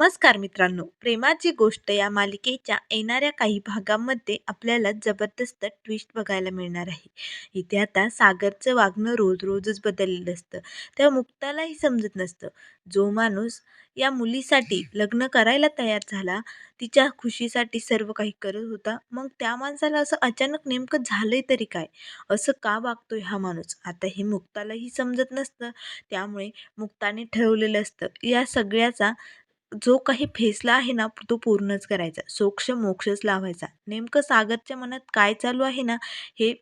नमस्कार मित्रांनो. प्रेमाची गोष्ट या मालिकेच्या येणाऱ्या काही भागांमध्ये आपल्याला जबरदस्त ट्विस्ट बघायला मिळणार आहे. इथे आता सागरचं वागणं रोज रोजच बदललेलं असतं. तेव्हा मुक्तालाही समजत नसतं. जो माणूस या मुलीसाठी लग्न करायला तयार झाला तिच्या खुशीसाठी सर्व काही करत होता मग त्या माणसाला असं अचानक नेमकं झालंय तरी काय? असं का वागतोय हा माणूस? आता हे मुक्तालाही समजत नसतं. त्यामुळे मुक्ताने ठरवलेलं असतं. या सगळ्याचा जो काही फेसला आहे ना तो पूर्णच करायचा. सोक्ष मोक्षच लावायचा. नेमकं सागरच्या मनात काय चालू आहे ना हे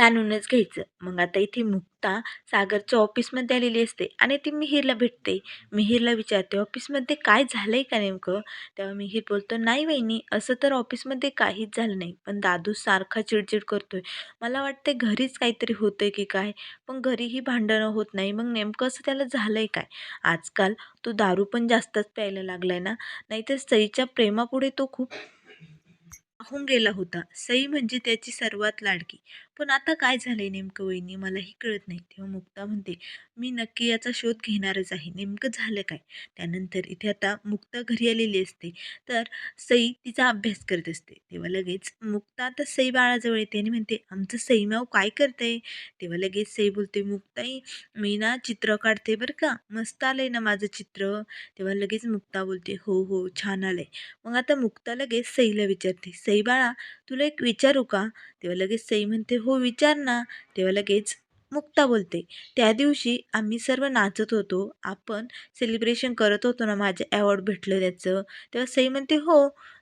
जाणूनच घ्यायचं. मग आता इथे मुक्ता सागरच्या ऑफिसमध्ये आलेली असते आणि ती मिहीरला भेटते. मिहीरला विचारते ऑफिसमध्ये काय झालं आहे का नेमकं? तेव्हा मिहीर बोलतो नाही वहिनी असं तर ऑफिसमध्ये काहीच झालं नाही पण दादू सारखा चिडचिड करतोय. मला वाटते घरीच काहीतरी होतं आहे की काय? पण घरीही भांडणं होत नाही मग नेमकं असं त्याला झालं आहे काय? आजकाल तो दारू पण जास्तच प्यायला लागला आहे ना? नाहीतर सईच्या प्रेमापुढे तो खूप होऊन गेला होता. सई म्हणजे त्याची सर्वात लाडकी. पण आता काय झालं आहे नेमकं वहिनी? मलाही कळत नाही. तेव्हा मुक्ता म्हणते मी नक्की याचा शोध घेणारच आहे. नेमकं झालं काय? त्यानंतर इथे आता मुक्ता घरी आलेली असते. तर सई तिचा अभ्यास करत असते. तेव्हा लगेच मुक्ता आता सई बाळाजवळ येते आणि म्हणते आमचं सईमाव काय करतंय? तेव्हा लगेच सई बोलते मुक्ताई मी ना चित्र काढते बरं का. मस्त आलंय ना माझं चित्र. तेव्हा लगेच मुक्ता बोलते हो हो छान आलंय. मग आता मुक्ता लगेच सईला विचारते सई बाळा तुला एक विचारू का? तेव्हा लगेच सई म्हणते हो विचार ना. तेव्हा लगेच मुक्ता बोलते त्या दिवशी आम्ही सर्व नाचत होतो. आपण सेलिब्रेशन करत होतो ना माझे अवॉर्ड भेटलं त्याचं. तेव्हा सई म्हणते हो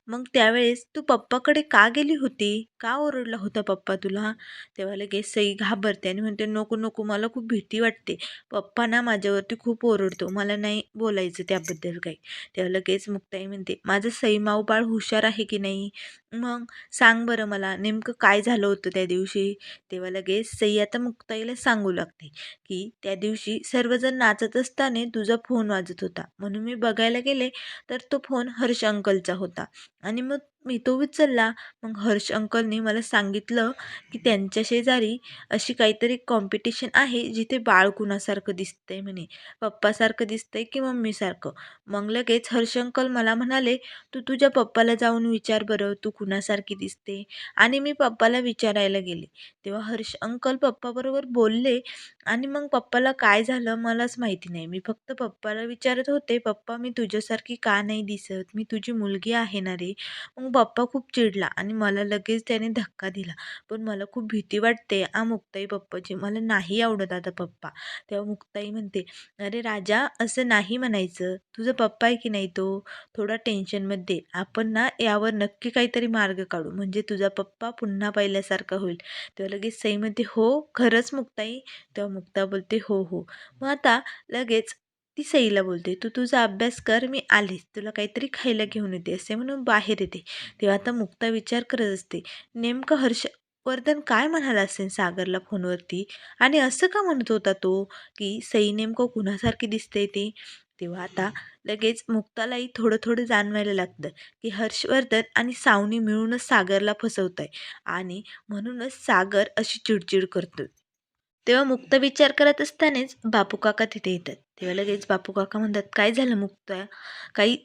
मग त्यावेळेस तू पप्पाकडे का गेली होती? का ओरडला होता पप्पा तुला? तेव्हा लगेच सई घाबरते आणि म्हणते नको नको मला खूप भीती वाटते. पप्पा ना माझ्यावरती खूप ओरडतो. मला नाही बोलायचं त्याबद्दल काही. तेव्हा लगेच मुक्ताई म्हणते माझं सई माऊ बाळ हुशार आहे की नाही? मग सांग बरं मला नेमकं काय झालं होतं त्या दिवशी? तेव्हा लगेच सई आता मुक्ताईला सांगू लागते की त्या दिवशी सर्वजण नाचत असताना तुझा फोन वाजत होता. म्हणून मी बघायला गेले तर तो फोन हर्ष अंकलचा होता. आणि मग मी तो उचलला. मग हर्ष अंकलने मला सांगितलं की त्यांच्या शेजारी अशी काहीतरी कॉम्पिटिशन आहे जिथे बाळ कुणासारखं दिसतंय म्हणे. पप्पासारखं दिसतंय की मम्मीसारखं? मग लगेच हर्ष अंकल मला म्हणाले तू तुझ्या पप्पाला जाऊन विचार बरं तू कुणासारखी दिसते? आणि मी पप्पाला विचारायला गेले. तेव्हा हर्ष अंकल पप्पाबरोबर बोलले आणि मग पप्पाला काय झालं मलाच माहिती नाही. मी फक्त पप्पाला विचारत होते पप्पा मी तुझ्यासारखी का नाही दिसत? मी तुझी मुलगी आहे ना रे? मग पप्पा खूप चिडला आणि मला लगेच त्याने धक्का दिला. पण मला खूप भीती वाटते आ मुक्ताई पप्पाची मला नाही आवडत आता पप्पा. तेव्हा मुक्ताई म्हणते अरे राजा असं नाही म्हणायचं. तुझं पप्पा आहे की नाही तो? थोडा टेन्शनमध्ये आपण ना यावर नक्की काहीतरी मार्ग काढू. म्हणजे तुझा पप्पा पुन्हा पहिल्यासारखा होईल. तेव्हा लगेच सईमध्ये हो खरंच मुक्ताई. तेव्हा मुक्ता बोलते हो हो. मग आता लगेच ती सईला बोलते तू तुझा अभ्यास कर मी आलीच. तुला काहीतरी खायला घेऊन येते असे म्हणून बाहेर येते. तेव्हा आता मुक्ता विचार करत असते नेमकं हर्षवर्धन काय म्हणाला असेल सागरला फोनवरती? आणि असं का म्हणत होता तो की सई नेमकं कुणासारखी दिसते ते? तेव्हा आता लगेच मुक्तालाही थोडं थोडं जाणवायला लागतं की हर्षवर्धन आणि सावनी मिळूनच सागरला फसवत आहे आणि म्हणूनच सागर अशी चिडचिड करतो. तेव्हा मुक्त विचार करत असतानाच बापू काका तिथे येतात. तेव्हा लगेच बापू काका म्हणतात काय झालं मुक्ता? काही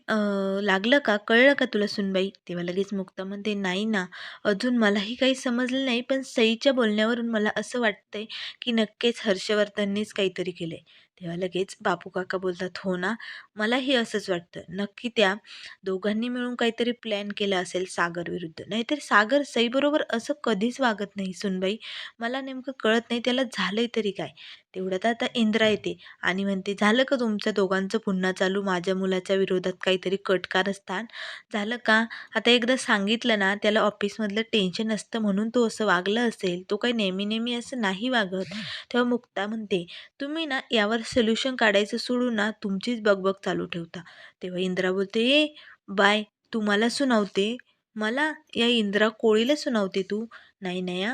लागलं का? कळलं का तुला सुनबाई? तेव्हा लगेच मुक्ता म्हणते नाही ना अजून मलाही काही समजलं नाही पण सईच्या बोलण्यावरून मला असं वाटतंय की नक्कीच हर्षवर्धननीच काहीतरी केलं आहे तेव्हा लगेच बापू काका बोलतात हो ना मलाही असंच वाटतं. नक्की त्या दोघांनी मिळून काहीतरी प्लॅन केला असेल सागर विरुद्ध. नाहीतर सागर सईबरोबर असं कधीच वागत नाही सुनबाई. मला नेमकं कळत नाही त्याला झालंय तरी काय. तेवढ्यात आता इंद्रा येते. आणि म्हणते झालं का तुमच्या दोघांचं पुन्हा चालू? माझ्या मुलाच्या विरोधात काहीतरी कटकारस्थान झालं का? आता एकदा सांगितलं ना त्याला ऑफिसमधलं टेन्शन असतं म्हणून तो असं वागलं असेल. तो काही नेहमी नेहमी असं नाही वागत. तेव्हा मुक्ता म्हणते तुम्ही ना यावर सोल्युशन काढायचं सोडून ना तुमचीच बगबग चालू ठेवता. तेव्हा इंद्रा बोलते ए बाय तुम्हाला सुनावते. मला या इंद्रा कोळीला सुनावते तू. नाही नाही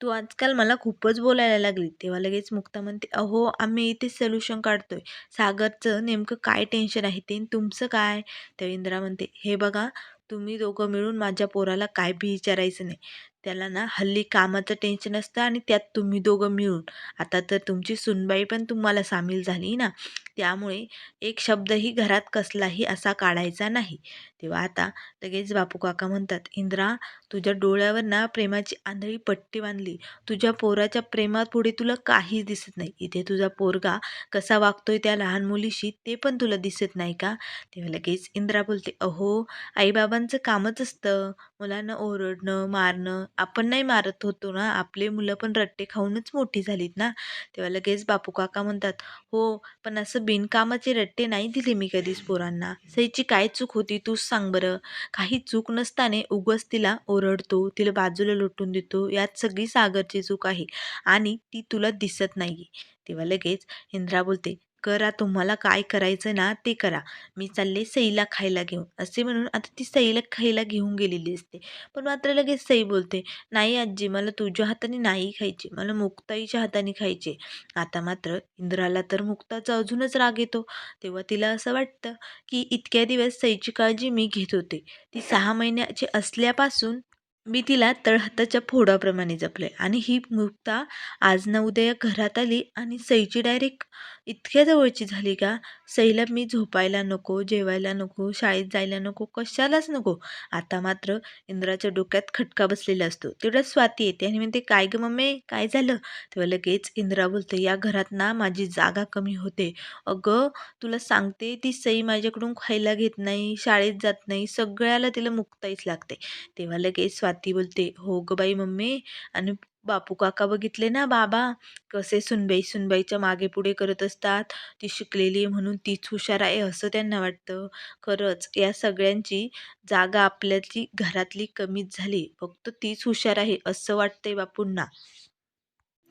तू आजकाल मला खूपच बोलायला लागली. तेव्हा लगेच मुक्ता म्हणते अहो आम्ही इथे सोल्युशन काढतोय. सागरचं नेमकं काय टेन्शन आहे ते तुमचं काय? तर इंद्रा म्हणते हे बघा तुम्ही दोघं मिळून माझ्या पोराला काय बी विचारायचं नाही. त्याला ना हल्ली कामाचं टेन्शन असतं आणि त्यात तुम्ही दोघं मिळून. आता तर तुमची सुनबाई पण तुम्हाला सामील झाली ना. त्यामुळे एक शब्दही घरात कसलाही असा काढायचा नाही. तेव्हा आता लगेच बापू काका म्हणतात इंद्रा तुझ्या डोळ्यावर ना प्रेमाची आंधळी पट्टी बांधली. तुझ्या पोराच्या प्रेमात पुढे तुला काहीच दिसत नाही. इथे तुझा पोरगा कसा वागतोय त्या लहान मुलीशी ते पण तुला दिसत नाही का? तेव्हा लगेच इंद्रा बोलते अहो आईबाबांचं कामच असतं. मुलांना ओरडणं मारणं. आपण नाही मारत होतो ना. आपले मुलं पण रट्टे खाऊनच मोठी झालीत ना. तेव्हा लगेच बापू काका म्हणतात हो पण असं बिनकामाचे रट्टे नाही दिले मी कधीच पोरांना. सईची काय चूक होती तूच सांग बरं. काही चूक नसताने उगच तिला ओरडतो तिला बाजूला लोटून देतो यात सगळी सागरची चूक आहे आणि ती तुला दिसत नाही तेव्हा लगेच इंद्रा बोलते करा तुम्हाला काय करायचं ना ते करा. मी चालले सईला खायला घेऊन. असे म्हणून आता ती सईला खायला घेऊन गेलेली असते. पण मात्र लगेच सई बोलते नाही आजी मला तुझ्या हाताने नाही खायची. मला मुक्ताईच्या हाताने खायचे. आता मात्र इंद्राला तर मुक्ताचा अजूनच राग येतो. तेव्हा तिला असं वाटतं की इतक्या दिवस सईची काळजी मी घेत होते. ती सहा महिन्याची असल्यापासून मी तिला तळहाताच्या फोडाप्रमाणे जपले आणि ही मुक्ता आज ना उद्या घरात आली आणि सईची डायरेक्ट इतक्या जवळची झाली का? सईला मी झोपायला नको जेवायला नको शाळेत जायला नको कशालाच नको. आता मात्र इंद्राच्या डोक्यात खटका बसलेला असतो. तेवढ्या स्वाती येते आणि म्हणते काय ग मम्मी? काय झालं? तेव्हा लगेच इंद्रा बोलते या घरात ना माझी जागा कमी होते. अगं तुला सांगते ती सई माझ्याकडून खायला घेत नाही शाळेत जात नाही सगळ्याला तिला मुक्ताईच लागते. तेव्हा लगेच स्वाती बोलते हो ग बाई मम्मी. आणि बापू काका बघितले ना बाबा? कसे सुनबाई सुनबाईच्या मागे पुढे करत असतात. ती शिकलेली म्हणून तीच हुशार आहे असं त्यांना वाटतं. खरंच या सगळ्यांची जागा आपल्याची घरातली कमीच झाली. फक्त तीच हुशार आहे असं वाटतंय बापूंना.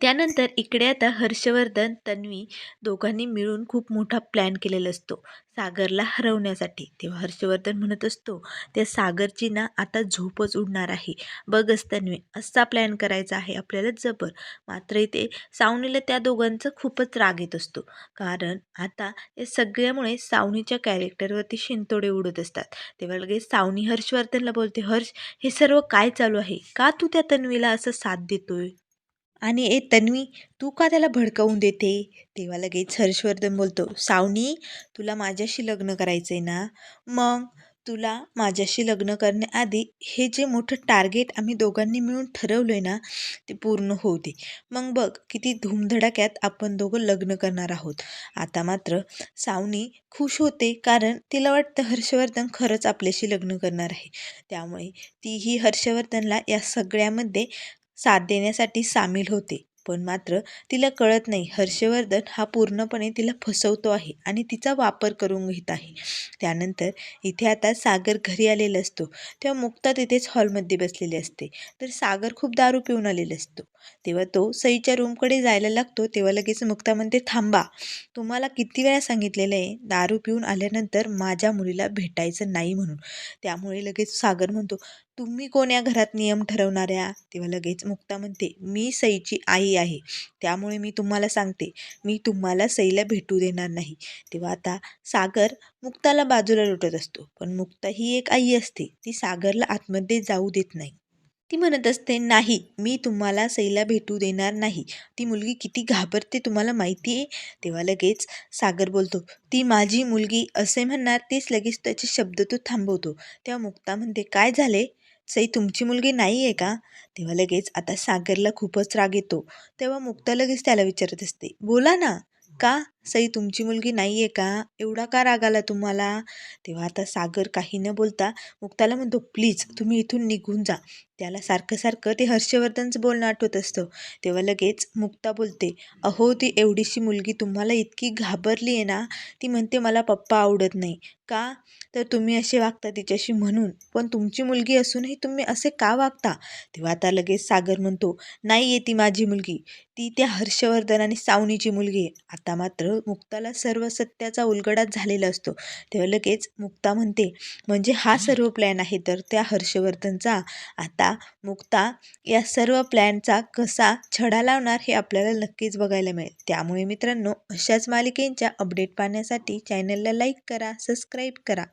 त्यानंतर इकडे आता हर्षवर्धन तन्वी दोघांनी मिळून खूप मोठा प्लॅन केलेला असतो सागरला हरवण्यासाठी. तेव्हा हर्षवर्धन म्हणत असतो त्या सागरची ना आता झोपच उडणार आहे. बघच तन्वी असा प्लॅन करायचा आहे आपल्याला जबर. मात्र इथे सावनीला त्या दोघांचा खूपच राग येत असतो. कारण आता या सगळ्यामुळे सावनीच्या कॅरेक्टरवरती शिंतोडे उडत असतात. तेव्हा लगेच सावनी हर्षवर्धनला बोलते हर्ष हे सर्व काय चालू आहे? का तू त्या तन्वीला असं साथ देतोय? आणि ए तन्वी तू का त्याला भडकवून देते? तेव्हा लगेच हर्षवर्धन बोलतो सावनी तुला माझ्याशी लग्न करायचं आहे ना? मग तुला माझ्याशी लग्न करण्याआधी हे जे मोठं टार्गेट आम्ही दोघांनी मिळून ठरवलं आहे ना ते पूर्ण होऊ दे. मग बघ किती धूमधडाक्यात आपण दोघं लग्न करणार आहोत. आता मात्र सावनी खुश होते कारण तिला वाटतं हर्षवर्धन खरंच आपल्याशी लग्न करणार आहे. त्यामुळे तीही हर्षवर्धनला या सगळ्यामध्ये साथ देण्यासाठी सामील होते. पण मात्र तिला कळत नाही. हर्षवर्धन हा पूर्णपणे तिला फसवतो आहे आणि तिचा वापर करून घेत आहे. त्यानंतर इथे आता सागर घरी आलेला असतो. तेव्हा मुक्ता तिथेच हॉलमध्ये बसलेली असते. तर सागर खूप दारू पिऊन आलेला असतो. तेव्हा तो सईच्या रूमकडे जायला लागतो तेव्हा लगेच मुक्ता म्हणते थांबा तुम्हाला किती वेळा सांगितलेलं आहे दारू पिऊन आल्यानंतर माझ्या मुलीला भेटायचं नाही म्हणून. त्यामुळे लगेच सागर म्हणतो तुम्ही कोण या घरात नियम ठरवणाऱ्या? तेव्हा लगेच मुक्ता म्हणते मी सईची आई आहे त्यामुळे मी तुम्हाला सांगते मी तुम्हाला सईला भेटू देणार नाही. तेव्हा आता सागर मुक्ताला बाजूला लोटत असतो पण मुक्ता ही एक आई असते ती सागरला आतमध्ये जाऊ देत नाही. ती म्हणत असते नाही मी तुम्हाला सईला भेटू देणार नाही. ती मुलगी किती घाबरते तुम्हाला माहिती आहे? तेव्हा लगेच सागर बोलतो ती माझी मुलगी असे म्हणणार तेच लगेच त्याचे शब्द तो थांबवतो. तेव्हा मुक्ता म्हणते काय झाले? सई तुमची मुलगी नाही आहे का? तेव्हा लगेच आता सागरला खूपच राग येतो. तेव्हा मुक्ता लगेच त्याला विचारत असते बोला ना का सई तुमची मुलगी नाही आहे का? एवढा का राग आला तुम्हाला? तेव्हा आता सागर काही न बोलता मुक्ताला म्हणतो प्लीज तुम्ही इथून निघून जा. त्याला सारखं सारखं ते हर्षवर्धनचं बोलणं आठवत असतं. तेव्हा लगेच मुक्ता बोलते अहो ती एवढीशी मुलगी तुम्हाला इतकी घाबरली आहे ना ती म्हणते मला पप्पा आवडत नाही. का? तर तुम्ही असे वागता तिच्याशी म्हणून? पण तुमची मुलगी असूनही तुम्ही असे का वागता? तेव्हा आता लगेच सागर म्हणतो नाही आहे ती माझी मुलगी. ती त्या हर्षवर्धन आणि सावनीची मुलगी आहे. आता मात्र मुक्ताला सर्व सत्याचा उलगडाच झालेला असतो. तेव्हा लगेच मुक्ता म्हणते म्हणजे हा सर्व प्लॅन आहे तर त्या हर्षवर्धनचा. आता मुक्ता या सर्व प्लॅनचा कसा छडा लावणार हे आपल्याला नक्कीच बघायला मिळेल. त्यामुळे मित्रांनो अशाच मालिकेंच्या अपडेट पाहण्यासाठी चॅनलला लाईक करा सबस्क्राईब करा.